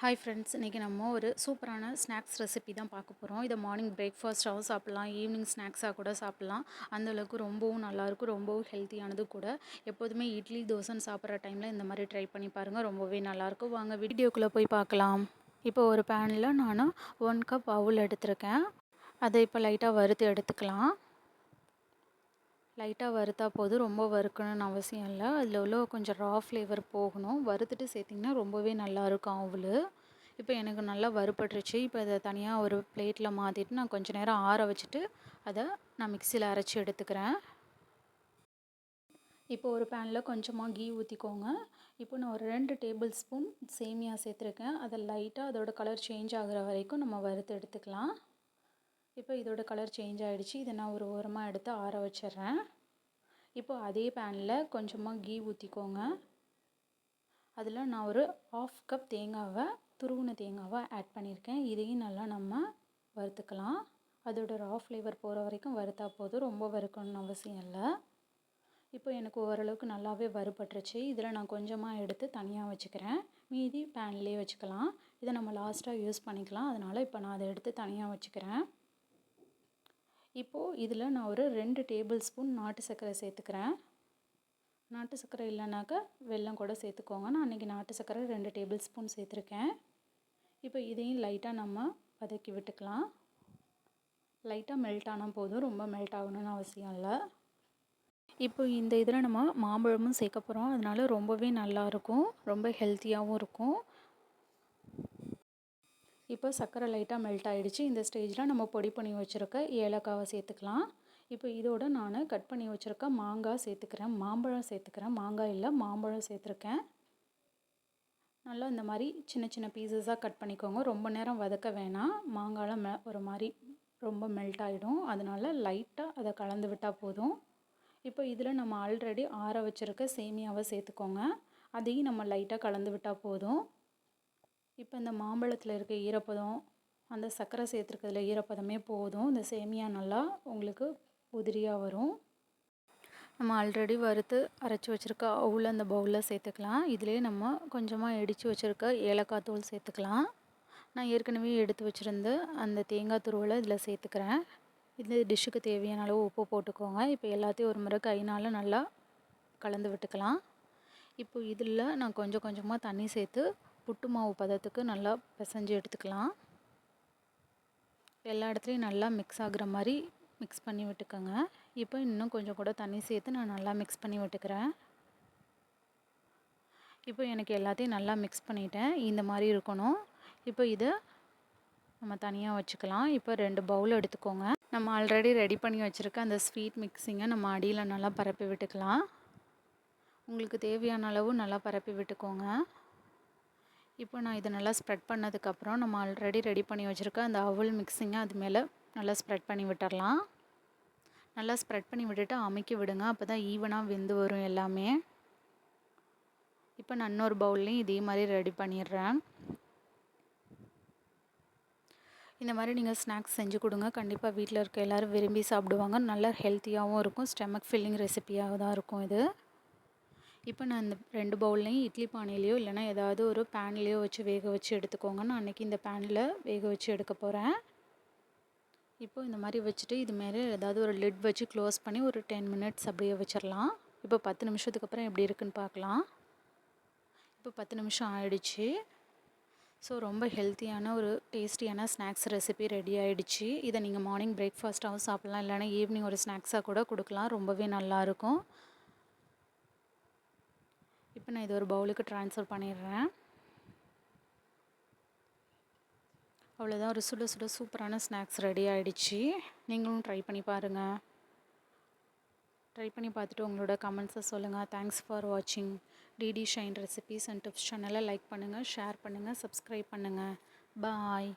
Hi friends இன்றைக்கி நம்ம ஒரு சூப்பரான ஸ்நாக்ஸ் ரெசிபி தான் பார்க்க போகிறோம் இதை மார்னிங் பிரேக்ஃபாஸ்ட்டாகவும் சாப்பிட்லாம் ஈவினிங் ஸ்நாக்ஸாக கூட சாப்பிட்லாம். அந்தளவுக்கு ரொம்பவும் நல்லாயிருக்கும் ரொம்பவும் ஹெல்த்தியானது கூட. எப்போதுமே இட்லி தோசைன்னு சாப்பிட்ற டைமில் இந்த மாதிரி ட்ரை பண்ணி பாருங்கள் ரொம்பவே நல்லாயிருக்கும் வாங்க வீடியோக்குள்ளே போய் பார்க்கலாம். இப்போ ஒரு பேனில் நான் ஒன் கப் அவுல் எடுத்திருக்கேன். அதை இப்போ லைட்டாக வறுத்து எடுத்துக்கலாம். லைட்டாக வறுத்தா போதும். ரொம்ப வறுக்கணும்னு அவசியம் இல்லை. அதில் உள்ள கொஞ்சம் ரா ஃப்ளேவர் போகணும். வறுத்துட்டு சேர்த்திங்கன்னா ரொம்பவே நல்லாயிருக்கும் அவுள் இப்போ எனக்கு நல்லா வறுபட்டுருச்சு. இப்போ அதை தனியாக ஒரு பிளேட்டில் மாற்றிட்டு நான் கொஞ்சம் நேரம் ஆற வச்சுட்டு அதை நான் மிக்சியில் அரைச்சி எடுத்துக்கிறேன். இப்போ ஒரு பேனில் கொஞ்சமாக கீ ஊற்றிக்கோங்க இப்போ நான் ஒரு ரெண்டு டேபிள் ஸ்பூன் சேமியா சேர்த்துருக்கேன். அதை லைட்டாக அதோட கலர் சேஞ்ச் ஆகிற வரைக்கும் நம்ம வறுத்து எடுத்துக்கலாம். இப்போ இதோட கலர் சேஞ்ச் ஆகிடுச்சு இதை நான் ஒரு ஓரமாக எடுத்து ஆற வச்சிட்றேன். இப்போ அதே பேனில் கொஞ்சமாக கீ ஊற்றிக்கோங்க அதில் நான் ஒரு ஆஃப் கப் தேங்காவை துருவின தேங்காவை ஆட் பண்ணியிருக்கேன் இதையும் நல்லா நம்ம வறுத்துக்கலாம். அதோட ரா ஃப்ளேவர் போகிற வரைக்கும் வறுத்தா போதும். ரொம்ப வறுக்கணும்னு அவசியம் இல்லை. இப்போ எனக்கு ஓரளவுக்கு நல்லாவே வறுபட்டுருச்சு. இதில் நான் கொஞ்சமாக எடுத்து தனியாக வச்சுக்கிறேன். மீதி பேன்லேயே வச்சுக்கலாம். இதை நம்ம லாஸ்ட்டாக யூஸ் பண்ணிக்கலாம். அதனால் இப்போ நான் அதை எடுத்து தனியாக வச்சுக்கிறேன். இப்போது இதில் நான் ஒரு ரெண்டு டேபிள் ஸ்பூன் நாட்டு சர்க்கரை சேர்த்துக்கிறேன். நாட்டு சர்க்கரை இல்லைனாக்கா வெல்லம் கூட சேர்த்துக்கோங்க. நான் அன்றைக்கி நாட்டு சர்க்கரை ரெண்டு டேபிள் ஸ்பூன் சேர்த்துருக்கேன். இப்போ இதையும் லைட்டாக நம்ம வதக்கி விட்டுக்கலாம். லைட்டாக மெல்ட் ஆனால் போதும். ரொம்ப மெல்ட் ஆகணும்னு அவசியம் இல்லை. இப்போ இந்த இதில் நம்ம மாம்பழமும் சேர்க்க போகிறோம் அதனால ரொம்பவே நல்லாயிருக்கும் ரொம்ப ஹெல்த்தியாகவும் இருக்கும். இப்போ சர்க்கரை லைட்டாக மெல்ட் ஆகிடுச்சு இந்த ஸ்டேஜில் நம்ம பொடி பண்ணி வச்சுருக்க ஏலக்காவை சேர்த்துக்கலாம். இப்போ இதோட நான் கட் பண்ணி வச்சுருக்க மாங்காய் சேர்த்துக்கிறேன். மாம்பழம் சேர்த்துக்கிறேன். மாங்காய் இல்லை மாம்பழம் சேர்த்துருக்கேன். நல்லா இந்த மாதிரி சின்ன சின்ன பீசஸாக கட் பண்ணிக்கோங்க. ரொம்ப நேரம் வதக்க வேணாம். மாங்காலாம் மெ ஒரு மாதிரி ரொம்ப மெல்ட் ஆகிடும் அதனால் லைட்டாக அதை கலந்து விட்டால் போதும். இப்போ இதில் நம்ம ஆல்ரெடி ஆற வச்சுருக்க சேமியாவை சேர்த்துக்கோங்க. அதையும் நம்ம லைட்டாக கலந்து விட்டால் போதும். இப்போ இந்த மாம்பழத்தில் இருக்க ஈரப்பதம் அந்த சர்க்கரை சேர்த்துருக்கிறதுல ஈரப்பதமே போதும். இந்த சேமியா நல்லா உங்களுக்கு உதிரியாக வரும். நம்ம ஆல்ரெடி வறுத்து அரைச்சி வச்சுருக்க அவுல அந்த பவுலில் சேர்த்துக்கலாம். இதிலே நம்ம கொஞ்சமாக இடித்து வச்சுருக்க ஏலக்காய் தூள் சேர்த்துக்கலாம். நான் ஏற்கனவே எடுத்து வச்சுருந்து அந்த தேங்காய் துருவலை இதில் சேர்த்துக்கிறேன். இந்த டிஷ்ஷுக்கு தேவையான அளவு உப்பு போட்டுக்கோங்க. இப்போ எல்லாத்தையும் ஒரு முறை கைனால் நல்லா கலந்து விட்டுக்கலாம். இப்போ இதில் நான் கொஞ்சம் கொஞ்சமாக தண்ணி சேர்த்து புட்டு மாவு பதத்துக்கு நல்லா பிசைஞ்சு எடுத்துக்கலாம். எல்லா இடத்துலையும் நல்லா மிக்ஸ் ஆகுற மாதிரி மிக்ஸ் பண்ணி விட்டுக்கோங்க. இப்போ இன்னும் கொஞ்சம் கூட தண்ணி சேர்த்து நான் நல்லா மிக்ஸ் பண்ணி விட்டுக்கிறேன். இப்போ எனக்கு எல்லாத்தையும் நல்லா மிக்ஸ் பண்ணிட்டேன். இந்த மாதிரி இருக்கணும். இப்போ இதை நம்ம தனியாக வச்சுக்கலாம். இப்போ ரெண்டு பவுல் எடுத்துக்கோங்க. நம்ம ஆல்ரெடி ரெடி பண்ணி வச்சுருக்க அந்த ஸ்வீட் மிக்ஸிங்கை நம்ம அடியில் நல்லா பரப்பி விட்டுக்கலாம். உங்களுக்கு தேவையான அளவு நல்லா பரப்பி விட்டுக்கோங்க. இப்போ நான் இதை நல்லா ஸ்ப்ரெட் பண்ணதுக்கப்புறம் நம்ம ஆல்ரெடி ரெடி பண்ணி வச்சுருக்க அந்த அவல் மிக்சிங்கை அது மேலே நல்லா ஸ்ப்ரெட் பண்ணி விட்டுடலாம் நல்லா ஸ்ப்ரெட் பண்ணி விட்டுட்டு அமைக்கி விடுங்க. அப்போ தான் ஈவனாக வெந்து வரும் எல்லாமே. இப்போ நான் இன்னொரு பவுல்லையும் இதே மாதிரி ரெடி பண்ணிடுறேன். இந்த மாதிரி நீங்கள் ஸ்நாக்ஸ் செஞ்சு கொடுங்க. கண்டிப்பாக வீட்டில் இருக்க எல்லோரும் விரும்பி சாப்பிடுவாங்க. நல்லா ஹெல்த்தியாகவும் இருக்கும். ஸ்டெமக் ஃபில்லிங் ரெசிபியாக தான் இருக்கும் இது. இப்போ நான் இந்த ரெண்டு பவுல்லையும் இட்லி பானையிலையோ இல்லைனா ஏதாவது ஒரு பேன்லேயோ வச்சு வேக வச்சு எடுத்துக்கோங்க. நான் அன்றைக்கி இந்த பேனில் வேக வச்சு எடுக்க போகிறேன் இப்போ இந்த மாதிரி வச்சுட்டு இது மாரி ஏதாவது ஒரு லிட் வச்சு க்ளோஸ் பண்ணி ஒரு டென் மினிட்ஸ் அப்படியே வச்சிடலாம். இப்போ பத்து நிமிஷத்துக்கு அப்புறம் எப்படி இருக்குன்னு பார்க்கலாம். இப்போ பத்து நிமிஷம் ஆயிடுச்சு. ஸோ ரொம்ப ஹெல்த்தியான ஒரு டேஸ்டியான ஸ்நாக்ஸ் ரெசிபி ரெடி ஆகிடுச்சு இதை நீங்கள் மார்னிங் பிரேக்ஃபாஸ்ட்டாகவும் சாப்பிட்லாம். இல்லைனா ஈவினிங் ஒரு ஸ்நாக்ஸாக கூட கொடுக்கலாம். ரொம்பவே நல்லாயிருக்கும் இப்போ நான் இது ஒரு பவுலுக்கு ட்ரான்ஸ்ஃபர் பண்ணிடுறேன். அவ்வளோதான் ஒரு சுட சுட சூப்பரான ஸ்நாக்ஸ் ரெடி ஆகிடுச்சு நீங்களும் ட்ரை பண்ணி பாருங்கள் ட்ரை பண்ணி பார்த்துட்டு உங்களோட கமெண்ட்ஸை சொல்லுங்கள் தேங்க்ஸ் ஃபார் வாட்சிங் DD shine recipes and tips சேனலை லைக் பண்ணுங்கள் ஷேர் பண்ணுங்கள் சப்ஸ்கிரைப் பண்ணுங்கள் பாய்